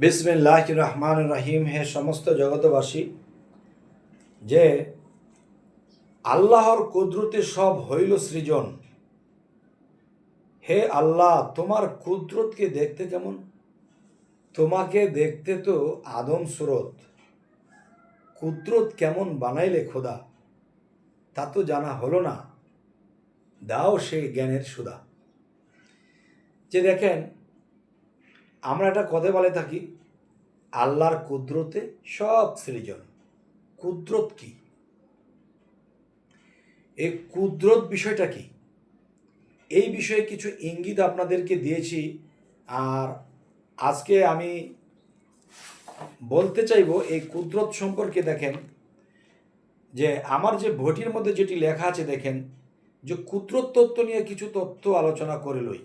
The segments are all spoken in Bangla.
বিসমিল্লাহ রহমান রাহিম হে সমস্ত জগতবাসী যে আল্লাহর কুদরতে সব হইল সৃজন। হে আল্লাহ, তোমার কুদরতকে দেখতে কেমন? তোমাকে দেখতে তো আদম সুরত। কুদরত কেমন বানাইলে খোদা? তা তো জানা হলো না। দাও সে জ্ঞানের সুদা। যে দেখেন আমরা একটা কথা বলে থাকি, আল্লাহর কুদরতে সব সৃজন। কুদরত কি? এই কুদরত বিষয়টা কি? এই বিষয়ে কিছু ইঙ্গিত আপনাদেরকে দিয়েছি, আর আজকে আমি বলতে চাইব এই কুদরত সম্পর্কে দেখেন, যে আমার যে বইটির মধ্যে যেটি লেখা আছে দেখেন, যে কুদরত তত্ত্ব নিয়ে কিছু তথ্য আলোচনা করে লই।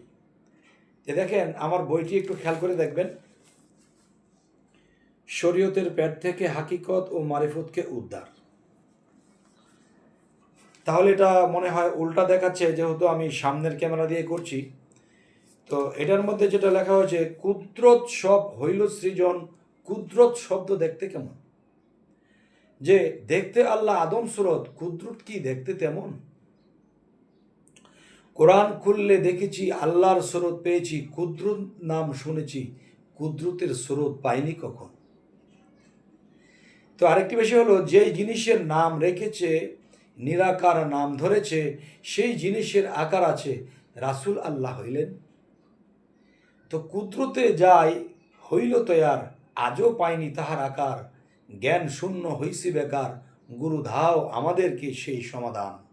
যে দেখেন, আমার বইটি একটু খেয়াল করে দেখবেন। শরীয়তের প্যাট থেকে হাকিকত ও মারিফতকে উদ্ধার। তাহলে এটা মনে হয় উল্টা দেখাচ্ছে, যেহেতু আমি সামনের ক্যামেরা দিয়ে করছি। তো এটার মধ্যে যেটা লেখা হয়েছে, কুদরত সব হইল সৃজন, কুদরত শব্দ দেখতে কেমন? যে দেখতে আল্লাহ আদম সুরত, কুদরত কি দেখতে তেমন? কোরআন খুললে দেখেছি আল্লাহর স্রোত পেয়েছি, কুদরত নাম শুনেছি। কুদরতের স্রোত পাইনি কখন? তো আরেকটি বিষয় হলো, যেই জিনিসের নাম রেখেছে, নিরাকার নাম ধরেছে, সেই জিনিসের আকার আছে, রাসুল আল্লাহ হইলেন। তো কুদরতে যাই হইল তয়ার আজও পাইনি তাহার আকার। জ্ঞান শূন্য হইসি বেকার, গুরু ধাও আমাদেরকে সেই সমাধান।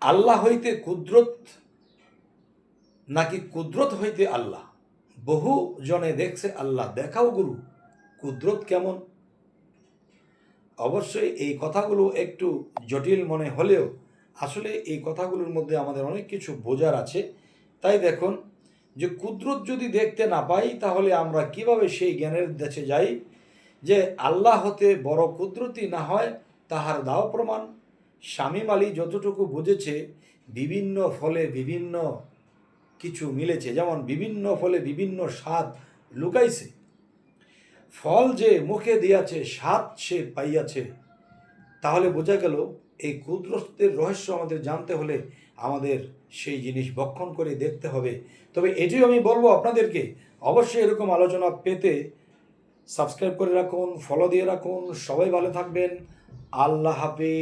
আল্লাহ হইতে কুদরত, নাকি কুদরত হইতে আল্লাহ? বহু জনে দেখছে আল্লাহ। দেখাও গুরু, কুদরত কেমন? অবশ্যই এই কথাগুলো একটু জটিল মনে হলেও আসলে এই কথাগুলোর মধ্যে আমাদের অনেক কিছু বোঝার আছে। তাই দেখুন যে কুদরত যদি দেখতে না পাই, তাহলে আমরা কীভাবে সেই জ্ঞানের দেশে যাই? যে আল্লাহ হতে বড় কুদরতি না হয়, তাহার দাও প্রমাণ। শামীম আলী যতটুকু বুঝেছে, বিভিন্ন ফলে বিভিন্ন কিছু মিলেছে। যেমন বিভিন্ন ফলে বিভিন্ন স্বাদ লুকাইছে। ফল যে মুখে দিয়াছে, স্বাদ সে পাইয়াছে। তাহলে বোঝা গেল, এই কুদরতের রহস্য আমাদের জানতে হলে আমাদের সেই জিনিস বক্ষণ করে দেখতে হবে। তবে এটিও আমি বলব আপনাদেরকে, অবশ্যই এরকম আলোচনা পেতে সাবস্ক্রাইব করে রাখুন ফলো দিয়ে রাখুন। সবাই ভালো থাকবেন। আল্লাহ হাফিজ।